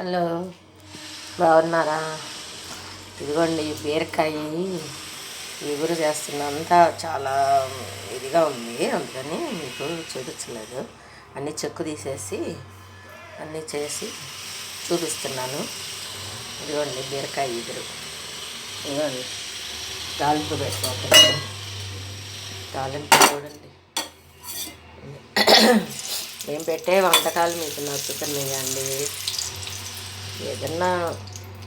Hello బాగున్నారా? ఇదిగోండి బీరకాయ ఎగురు చేస్తున్నంతా చాలా ఇదిగా ఉంది. అందుకని మీకు చూపించలేదు. అన్నీ చెక్కు తీసేసి అన్నీ చేసి చూపిస్తున్నాను. ఇదిగోండి బీరకాయ ఎగురు. ఇదిగోండి తాలింపు పెట్టుకుంటున్నాను తాలింపు చూడండి. మేము పెట్టే వంటకాలు మీకు నచ్చుతున్నాయండి? ఏదన్నా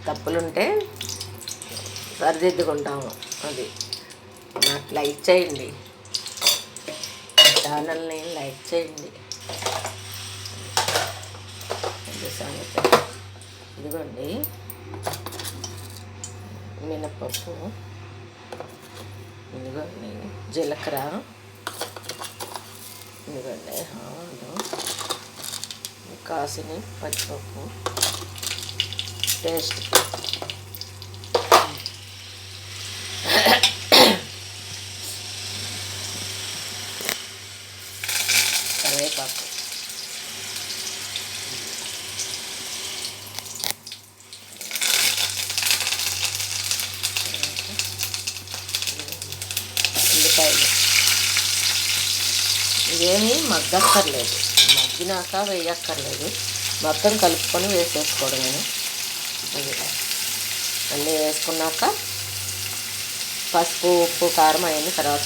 తప్పులుంటే సరిదిద్దుకుంటాము. అది నాకు లైక్ చేయండి. ఛానల్ని లైక్ చేయండి. సంగతి. ఇదిగోండి. మినపప్పు. ఇదిగోండి. జీలకర్ర. ఇదిగోండి. ఆవాలు. కాసిన పచ్చిపప్పు. టేస్ట్ కరివేపాకు. ఉల్లిపాయలు. ఇవేమీ మగ్గక్కర్లేదు. మగ్గినాక వేయక్కర్లేదు. మొత్తం కలుపుకొని వేసేసుకోవడమే. అన్నీ వేసుకున్నాక పసుపు ఉప్పు కారం అవన్నీ తర్వాత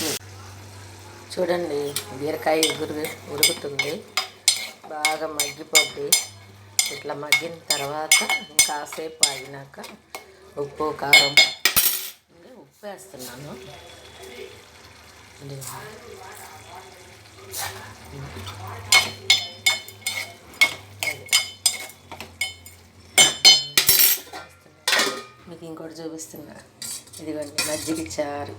చూడండి బీరకాయ ఉగురు ఉరుగుతుంది. బాగా మగ్గిపోద్ది. ఇట్లా మగ్గిన తర్వాత ఇంకాసేపు ఆగినాక ఉప్పు కారం. ఉప్పు వేస్తున్నాను. ఇది మీకు ఇంకోటి చూపిస్తున్నా. ఇదిగోండి మజ్జిగ చారు.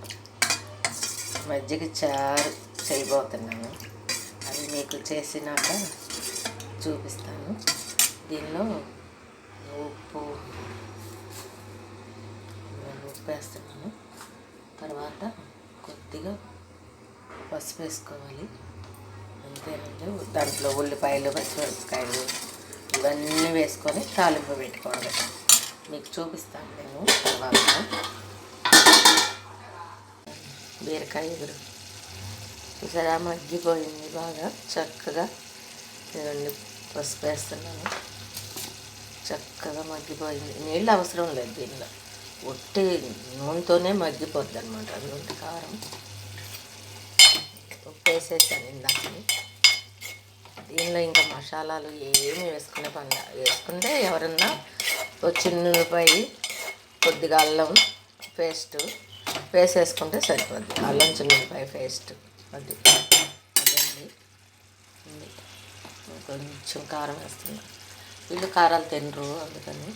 మజ్జిగ చారు చేయబోతున్నాను. అది మీకు చేసినాక చూపిస్తాను. దీనిలో ఉప్పు ఉప్పు వేస్తున్నాను. తర్వాత కొద్దిగా పసుపు వేసుకోవాలి. అంతేనండి దాంట్లో ఉల్లిపాయలు పచ్చిమిరపకాయలు ఇవన్నీ వేసుకొని తాలింపు పెట్టుకోవాలి. మీకు చూపిస్తాను నేను తర్వాత. బీరకాయ ఎగురు. చూసారా? మగ్గిపోయింది బాగా. చక్కగా ఇదండి పసుపు వేస్తున్నాను. చక్కగా మగ్గిపోయింది. నీళ్ళు అవసరం లేదు దీనిలో. ఒట్టి నూనెతోనే మగ్గిపోద్ది అనమాట నూనె కారం. ఉప్పు వేసేసాను ఇందాకని. దీనిలో ఇంకా మసాలాలు ఏమి వేసుకునే పని వేసుకుంటే ఎవరన్నా ఒక చిన్న ఉల్లిపాయ కొద్దిగా అల్లం పేస్ట్ వేసేసుకుంటే సరిపోద్ది. అల్లం చిన్న ఉల్లిపాయ పేస్ట్. అది. అదండి. కొంచెం కారం వేస్తున్నాను వీళ్ళు కారాలు తినరు అందుకని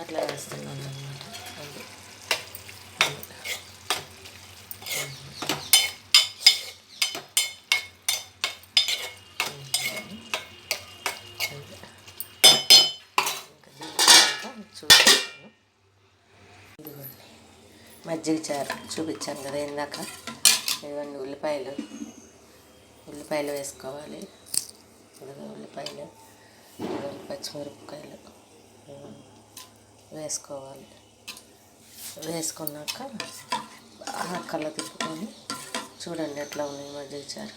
అట్లా వేస్తున్నాను అనమాట అది ఇంకా దీని తర్వాత చూపిస్తాను ఇదిగోండి మజ్జిగ చారు చూపించాను కదా ఇందాక. ఇదిగోండి ఉల్లిపాయలు. ఉల్లిపాయలు వేసుకోవాలి. ఇదిగో ఉల్లిపాయలు. ఇదిగోండి పచ్చిమిరపకాయలు. వేసుకోవాలి. వేసుకున్నాక బాగా కళ్ళ తిప్పుకొని చూడండి ఎట్లా ఉన్నాయి మజ్జిగ చారు.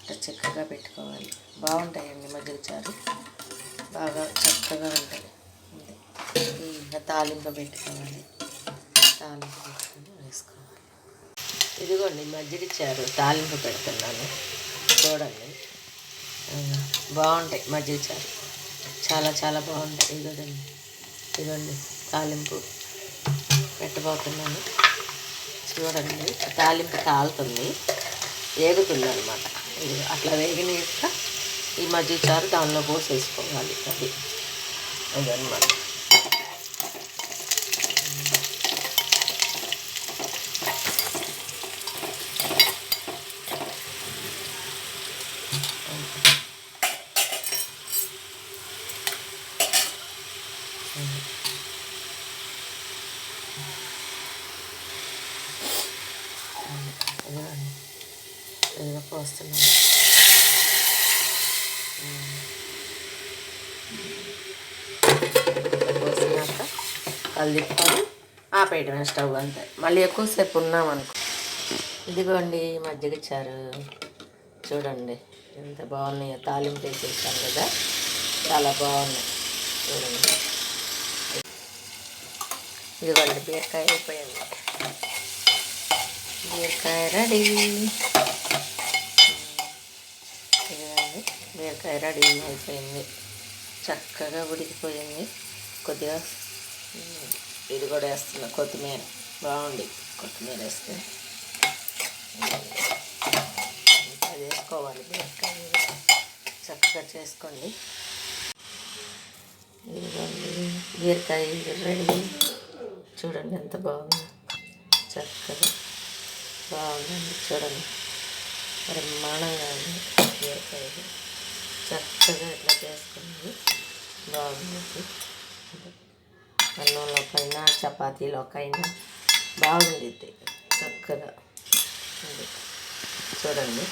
ఇట్లా చక్కగా పెట్టుకోవాలి. బాగుంటాయండి మజ్జిగ చారు. బాగా చక్కగా ఉంటాయి. తాలింపు పెట్టుకోవాలి. తాలింపు పెట్టుకుని వేసుకోవాలి. ఇదిగోండి మజ్జిగిచ్చారు తాలింపు పెడుతున్నాను. చూడండి. బాగుంటాయి మజ్జిగిచ్చారు చారు. చాలా చాలా బాగుంటాయి. ఇదిగోండి ఇదిగోండి తాలింపు పెట్టబోతున్నాను. చూడండి తాలింపు కాలుతుంది. వేగుతుంది అనమాట ఇది అట్లా వేగిన ఈ మజ్జిగ చారు దానిలో పోసేసుకోవాలి. అది. అదనమాట ఇదిగోండి ఇదిగో పోస్తున్నాను కలిదిప్పుకొని ఆపేయటమే స్టవ్ అంతే. మళ్ళీ ఎక్కువసేపు ఉన్నామనుకో. ఇదిగోండి మజ్జిగ చారు. చూడండి ఎంత బాగున్నాయో. తాలింపు వేసేసాను కదా. చాలా బాగున్నాయి. చూడండి. ఇదిగోండి బీరకాయ అయిపోయింది. బీరకాయ రెడీ. ఇదిగోండి బీరకాయ రెడీ అయిపోయింది. చక్కగా ఉడికిపోయింది. కొద్దిగా ఇది కూడా వేస్తున్నా కొత్తిమీర. బాగుంది. కొత్తిమీర వేస్తే. అది వేసుకోవాలి. బీరకాయ చక్కగా చేసుకోండి. ఇదిగోండి బీరకాయ రెడీ. చూడండి ఎంత బాగుంది. చక్కగా బాగుందండి చూడండి. బ్రహ్మాండంగా ఉంది. బీరకాయ చక్కగా ఇట్లా చేసుకుంది. బాగుంది. అన్నంలోకైనా చపాతీలోకైనా బాగుండిద్ది. చక్కగా. చూడండి.